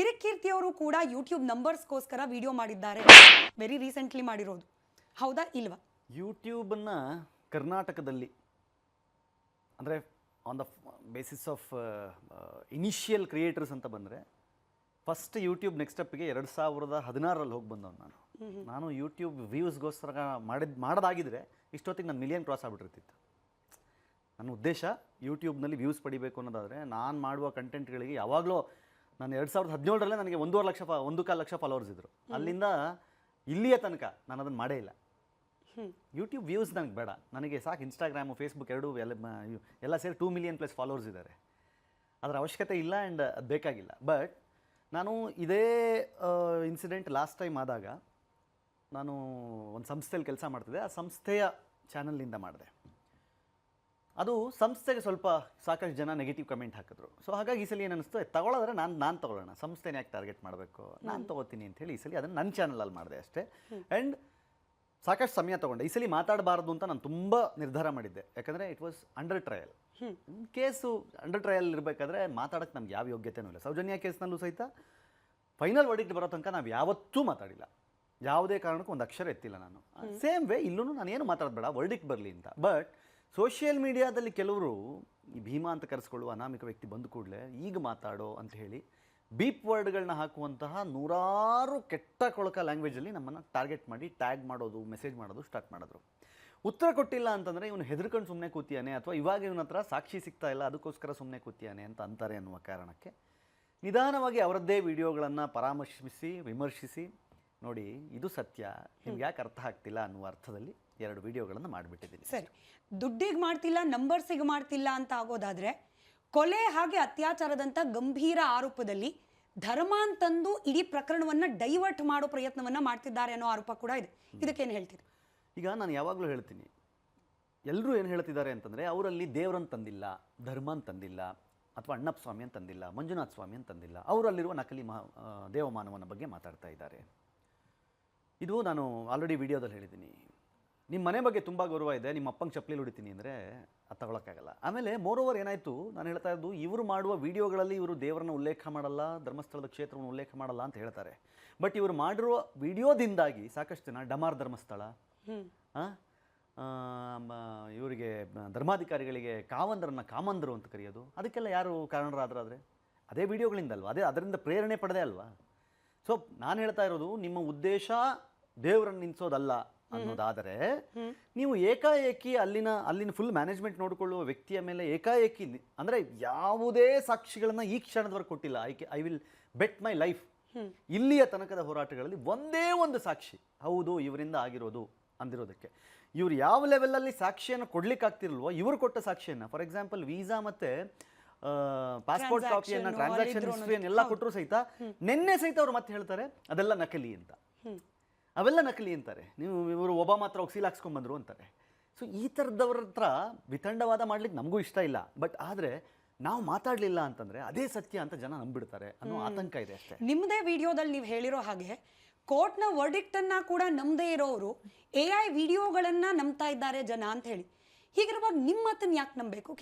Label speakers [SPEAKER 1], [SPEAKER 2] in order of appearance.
[SPEAKER 1] ಕಿರಿಕೀರ್ತಿ ಅವರು ಕೂಡ ಯೂಟ್ಯೂಬ್ ನಂಬರ್ಸ್ಗೋಸ್ಕರ ವಿಡಿಯೋ ಮಾಡಿದ್ದಾರೆ. ವೆರಿ ರೀಸೆಂಟ್ಲಿ ಮಾಡಿರೋದು. ಹೌದಾ ಇಲ್ವಾ?
[SPEAKER 2] ಯೂಟ್ಯೂಬನ್ನು ಕರ್ನಾಟಕದಲ್ಲಿ ಅಂದರೆ on the basis of initial creators ಅಂತ ಬಂದರೆ ಫಸ್ಟ್ ಯೂಟ್ಯೂಬ್ ನೆಕ್ಸ್ಟ್ ಸ್ಟೆಪ್ಗೆ ಎರಡು ಸಾವಿರದ ಹದಿನಾರರಲ್ಲಿ ಹೋಗಿ ಬಂದವನು ನಾನು. ನಾನು ಯೂಟ್ಯೂಬ್ ವ್ಯೂಸ್ಗೋಸ್ಕರ ಮಾಡಿದ ಮಾಡೋದಾಗಿದ್ದರೆ ಇಷ್ಟೊತ್ತಿಗೆ ನಾನು ಮಿಲಿಯನ್ ಕ್ರಾಸ್ ಆಗ್ಬಿಟ್ಟಿರ್ತಿತ್ತು. ನನ್ನ ಉದ್ದೇಶ ಯೂಟ್ಯೂಬ್ನಲ್ಲಿ ವ್ಯೂಸ್ ಪಡಿಬೇಕು ಅನ್ನೋದಾದರೆ ನಾನು ಮಾಡುವ ಕಂಟೆಂಟ್ಗಳಿಗೆ ಯಾವಾಗಲೂ ನಾನು ಎರಡು ಸಾವಿರದ ಹದಿನೇಳರಲ್ಲೇ ನನಗೆ ಒಂದೂವರೆ ಲಕ್ಷ ಫ ಒಂದು ಕಾಲು ಲಕ್ಷ ಫಾಲೋವರ್ಸ್ ಇದ್ದರು ಅಲ್ಲಿಂದ ಇಲ್ಲಿಯ ತನಕ ನಾನು ಅದನ್ನು ಮಾಡೇ ಇಲ್ಲ. ಯೂಟ್ಯೂಬ್ ವ್ಯೂಸ್ ನನಗೆ ಬೇಡ. ನನಗೆ ಸಾಕು ಇನ್ಸ್ಟಾಗ್ರಾಮು ಫೇಸ್ಬುಕ್ ಎರಡೂ ಎಲ್ಲ ಎಲ್ಲ ಸೇರಿ ಟೂ ಮಿಲಿಯನ್ ಪ್ಲಸ್ ಫಾಲೋವರ್ಸ್ ಇದ್ದಾರೆ ಅದರ ಅವಶ್ಯಕತೆ ಇಲ್ಲ ಆ್ಯಂಡ್ ಅದು ಬೇಕಾಗಿಲ್ಲ. ಬಟ್ ನಾನು ಇದೇ ಇನ್ಸಿಡೆಂಟ್ ಲಾಸ್ಟ್ ಟೈಮ್ ಆದಾಗ ನಾನು ಒಂದು ಸಂಸ್ಥೆಯಲ್ಲಿ ಕೆಲಸ ಮಾಡ್ತಿದ್ದೆ. ಆ ಸಂಸ್ಥೆಯ ಚಾನಲ್ನಿಂದ ಮಾಡಿದೆ. ಅದು ಸಂಸ್ಥೆಗೆ ಸ್ವಲ್ಪ ಸಾಕಷ್ಟು ಜನ ನೆಗೆಟಿವ್ ಕಮೆಂಟ್ ಹಾಕಿದ್ರು. ಸೊ ಹಾಗಾಗಿ ಈ ಸಲ ಏನು ಅನಿಸ್ತು ತಗೊಳ್ಳೋದ್ರೆ ನಾನು ನಾನು ತಗೊಳ್ಳೋಣ ಸಂಸ್ಥೆನ ಯಾಕೆ ಟಾರ್ಗೆಟ್ ಮಾಡಬೇಕು? ನಾನು ತಗೋತೀನಿ ಅಂತ ಹೇಳಿ ಈ ಸಲ ಅದನ್ನು ನನ್ನ ಚಾನಲಲ್ಲಿ ಮಾಡಿದೆ ಅಷ್ಟೇ. ಆ್ಯಂಡ್ ಸಾಕಷ್ಟು ಸಮಯ ತೊಗೊಂಡೆ. ಈ ಸಲ ಮಾತಾಡಬಾರ್ದು ಅಂತ ನಾನು ತುಂಬ ನಿರ್ಧಾರ ಮಾಡಿದ್ದೆ. ಯಾಕಂದರೆ it was under trial case under trial ಇರಬೇಕಾದ್ರೆ ಮಾತಾಡೋಕ್ಕೆ ನಮ್ಗೆ ಯಾವ ಯೋಗ್ಯತೆನೂ ಇಲ್ಲ. ಸೌಜನ್ಯ ಕೇಸ್ನಲ್ಲೂ ಸಹಿತ ಫೈನಲ್ ವರ್ಡಿಕ್ಟ್ ಬರೋ ತನಕ ನಾವು ಯಾವತ್ತೂ ಮಾತಾಡಿಲ್ಲ. ಯಾವುದೇ ಕಾರಣಕ್ಕೂ ಒಂದು ಅಕ್ಷರ ಎತ್ತಿಲ್ಲ ನಾನು. ಸೇಮ್ ವೇ ಇಲ್ಲೂ ನಾನು ಏನು ಮಾತಾಡಬೇಡ ವರ್ಡಿಕ್ಟ್ ಬರಲಿ ಅಂತ. ಬಟ್ ಸೋಷಿಯಲ್ ಮೀಡಿಯಾದಲ್ಲಿ ಕೆಲವರು ಈ ಭೀಮಾ ಅಂತ ಕರೆಸ್ಕೊಳ್ಳುವ ಅನಾಮಿಕ ವ್ಯಕ್ತಿ ಬಂದ ಕೂಡಲೇ ಈಗ ಮಾತಾಡೋ ಅಂತ ಹೇಳಿ ಬೀಪ್ ವರ್ಡ್ಗಳನ್ನ ಹಾಕುವಂತಹ ನೂರಾರು ಕೆಟ್ಟ ಕೊಳಕ ಲ್ಯಾಂಗ್ವೇಜಲ್ಲಿ ನಮ್ಮನ್ನು ಟಾರ್ಗೆಟ್ ಮಾಡಿ ಟ್ಯಾಗ್ ಮಾಡೋದು, ಮೆಸೇಜ್ ಮಾಡೋದು ಸ್ಟಾರ್ಟ್ ಮಾಡಿದ್ರು. ಉತ್ತರ ಕೊಟ್ಟಿಲ್ಲ ಅಂತಂದರೆ ಇವನು ಹೆದರ್ಕೊಂಡು ಸುಮ್ಮನೆ ಕೂತಿಯಾನೆ ಅಥವಾ ಇವಾಗ ಇವನ ಹತ್ರ ಸಾಕ್ಷಿ ಸಿಗ್ತಾ ಇಲ್ಲ, ಅದಕ್ಕೋಸ್ಕರ ಸುಮ್ಮನೆ ಕೂತಿಯಾನೆ ಅಂತ ಅಂತಾರೆ ಅನ್ನುವ ಕಾರಣಕ್ಕೆ ನಿಧಾನವಾಗಿ ಅವರದ್ದೇ ವಿಡಿಯೋಗಳನ್ನು ಪರಾಮರ್ಶಿಸಿ, ವಿಮರ್ಶಿಸಿ ನೋಡಿ ಇದು ಸತ್ಯ. ನಿಮ್ಗೆ ಯಾಕೆ ಅರ್ಥ ಆಗ್ತಿಲ್ಲ ಅನ್ನುವ ಅರ್ಥದಲ್ಲಿ ಎರಡು ವಿಡಿಯೋಗಳನ್ನು ಮಾಡಿಬಿಟ್ಟಿದ್ದೀನಿ.
[SPEAKER 1] ಸರಿ. ದುಡ್ಡಿಗೆ ಮಾಡ್ತಿಲ್ಲ ನಂಬರ್ಸಿಗೆ ಮಾಡ್ತಿಲ್ಲ ಅಂತ ಆಗೋದಾದ್ರೆ ಕೊಲೆ ಹಾಗೆ ಅತ್ಯಾಚಾರದಂತ ಗಂಭೀರ ಆರೋಪದಲ್ಲಿ ಧರ್ಮ ಅಂತಂದು ಇಡೀ ಪ್ರಕರಣವನ್ನ ಡೈವರ್ಟ್ ಮಾಡೋ ಪ್ರಯತ್ನವನ್ನ ಮಾಡ್ತಿದ್ದಾರೆ ಅನ್ನೋ ಆರೋಪ ಕೂಡ ಇದೆ. ಇದಕ್ಕೇನು ಹೇಳ್ತೀರಿ?
[SPEAKER 2] ಈಗ ನಾನು ಯಾವಾಗಲೂ ಹೇಳ್ತೀನಿ ಎಲ್ಲರೂ ಏನು ಹೇಳ್ತಿದ್ದಾರೆ ಅಂತಂದರೆ ಅವರಲ್ಲಿ ದೇವರನ್ನು ತಂದಿಲ್ಲ ಧರ್ಮ ತಂದಿಲ್ಲ ಅಥವಾ ಅಣ್ಣಪ್ಪ ಸ್ವಾಮಿ ಅಂತಂದಿಲ್ಲ ಮಂಜುನಾಥ ಸ್ವಾಮಿ ಅಂತಂದಿಲ್ಲ ಅವರಲ್ಲಿರುವ ನಕಲಿ ಮಹಾ ದೇವಮಾನವನ ಬಗ್ಗೆ ಮಾತಾಡ್ತಾ ಇದ್ದಾರೆ. ಇದು ನಾನು ಆಲ್ರೆಡಿ ವಿಡಿಯೋದಲ್ಲಿ ಹೇಳಿದ್ದೀನಿ. ನಿಮ್ಮ ಮನೆ ಬಗ್ಗೆ ತುಂಬ ಗೌರವ ಇದೆ ನಿಮ್ಮ ಅಪ್ಪಂಗೆ ಚಪ್ಪಲಿ ಹೊಡಿತೀನಿ ಅಂದರೆ ಅದು ತಗೊಳಕ್ಕಾಗಲ್ಲ. ಆಮೇಲೆ ಓವರ್ ಏನಾಯಿತು ನಾನು ಹೇಳ್ತಾ ಇದ್ದು ಇವರು ಮಾಡುವ ವಿಡಿಯೋಗಳಲ್ಲಿ ಇವರು ದೇವರನ್ನ ಉಲ್ಲೇಖ ಮಾಡಲ್ಲ ಧರ್ಮಸ್ಥಳದ ಕ್ಷೇತ್ರವನ್ನು ಉಲ್ಲೇಖ ಮಾಡಲ್ಲ ಅಂತ ಹೇಳ್ತಾರೆ. ಬಟ್ ಇವರು ಮಾಡಿರುವ ವಿಡಿಯೋದಿಂದಾಗಿ ಸಾಕಷ್ಟು ಜನ ಡಮಾರ್ ಧರ್ಮಸ್ಥಳ ಇವರಿಗೆ ಧರ್ಮಾಧಿಕಾರಿಗಳಿಗೆ ಕಾವಂದರನ್ನ ಕಾಮಂದರು ಅಂತ ಕರೆಯೋದು ಅದಕ್ಕೆಲ್ಲ ಯಾರು ಕಾರಣರಾದ್ರಾದ್ರೆ? ಅದೇ ವಿಡಿಯೋಗಳಿಂದಲ್ವಾ ಅದೇ ಅದರಿಂದ ಪ್ರೇರಣೆ ಪಡೆದೇ ಅಲ್ವಾ? ಸೊ ನಾನು ಹೇಳ್ತಾ ಇರೋದು ನಿಮ್ಮ ಉದ್ದೇಶ ದೇವರನ್ನು ನಿಲ್ಲಿಸೋದಲ್ಲ ಅನ್ನೋದಾದರೆ ನೀವು ಏಕಾಏಕಿ ಅಲ್ಲಿನ ಅಲ್ಲಿನ ಫುಲ್ ಮ್ಯಾನೇಜ್ಮೆಂಟ್ ನೋಡಿಕೊಳ್ಳುವ ವ್ಯಕ್ತಿಯ ಮೇಲೆ ಏಕಾಏಕಿ ಅಂದರೆ ಯಾವುದೇ ಸಾಕ್ಷಿಗಳನ್ನ ಈ ಕ್ಷಣದವರೆಗೆ ಕೊಟ್ಟಿಲ್ಲ. I I will bet my life ಇಲ್ಲಿಯ ತನಕದ ಹೋರಾಟಗಳಲ್ಲಿ ಒಂದೇ ಒಂದು ಸಾಕ್ಷಿ. ಹೌದು ಇವರಿಂದ ಆಗಿರೋದು ಅಂದಿರೋದಕ್ಕೆ. ಇವರು ಯಾವ ಲೆವೆಲಲ್ಲಿ ಸಾಕ್ಷಿಯನ್ನು ಕೊಡ್ಲಿಕ್ಕೆ ಆಗ್ತಿರಲ್ವೋ ಇವರು ಕೊಟ್ಟ ಸಾಕ್ಷಿಯನ್ನು. ಫಾರ್ ಎಕ್ಸಾಂಪಲ್ ವೀಸಾ ಮತ್ತೆ ಪಾಸ್ಪೋರ್ಟ್ ಕಾಪಿಯನ್ನು ಟ್ರಾನ್ಸಾಕ್ಷನ್ ಎಲ್ಲ ಕೊಟ್ಟರು ಸಹಿತ ನಿನ್ನೆ ಸಹಿತ ಅವ್ರು ಮತ್ತೆ ಹೇಳ್ತಾರೆ ಅದೆಲ್ಲ ನಕಲಿ ಅಂತ. ಅವೆಲ್ಲ ನಕಲಿ ಅಂತಾರೆ. ನೀವು ಇವರು ಒಬ್ಬ ಮಾತ್ರ ಹೋಗಿ ಸೀಲ್ ಹಾಕ್ಸ್ಕೊಂಬಂದ್ರು ಅಂತಾರೆ. ಸೊ ಈ ಥರದವ್ರ ಹತ್ರ ವಿತಂಡವಾದ ಮಾಡ್ಲಿಕ್ಕೆ ನಮಗೂ ಇಷ್ಟ ಇಲ್ಲ. ಬಟ್ ಆದರೆ ನಾವು ಮಾತಾಡಲಿಲ್ಲ ಅಂತಂದರೆ ಅದೇ ಸತ್ಯ ಅಂತ ಜನ ನಂಬಿಡ್ತಾರೆ ಅನ್ನೋ ಆತಂಕ ಇದೆ ಅಷ್ಟೇ.
[SPEAKER 1] ನಿಮ್ಮದೇ ವಿಡಿಯೋದಲ್ಲಿ ನೀವು ಹೇಳಿರೋ ಹಾಗೆ ಕೋರ್ಟ್ನ ವರ್ಡಿಕ್ಟನ್ನು ಕೂಡ ನಂಬದೇ ಇರೋರು ಎ ಐ ವಿಡಿಯೋಗಳನ್ನು ನಂಬ್ತಾ ಇದ್ದಾರೆ ಜನ ಅಂತ ಹೇಳಿ. ಹೀಗಿರುವಾಗ ನಿಮ್ಮ ಮಾತನ್ನು ಯಾಕೆ ನಂಬಬೇಕು?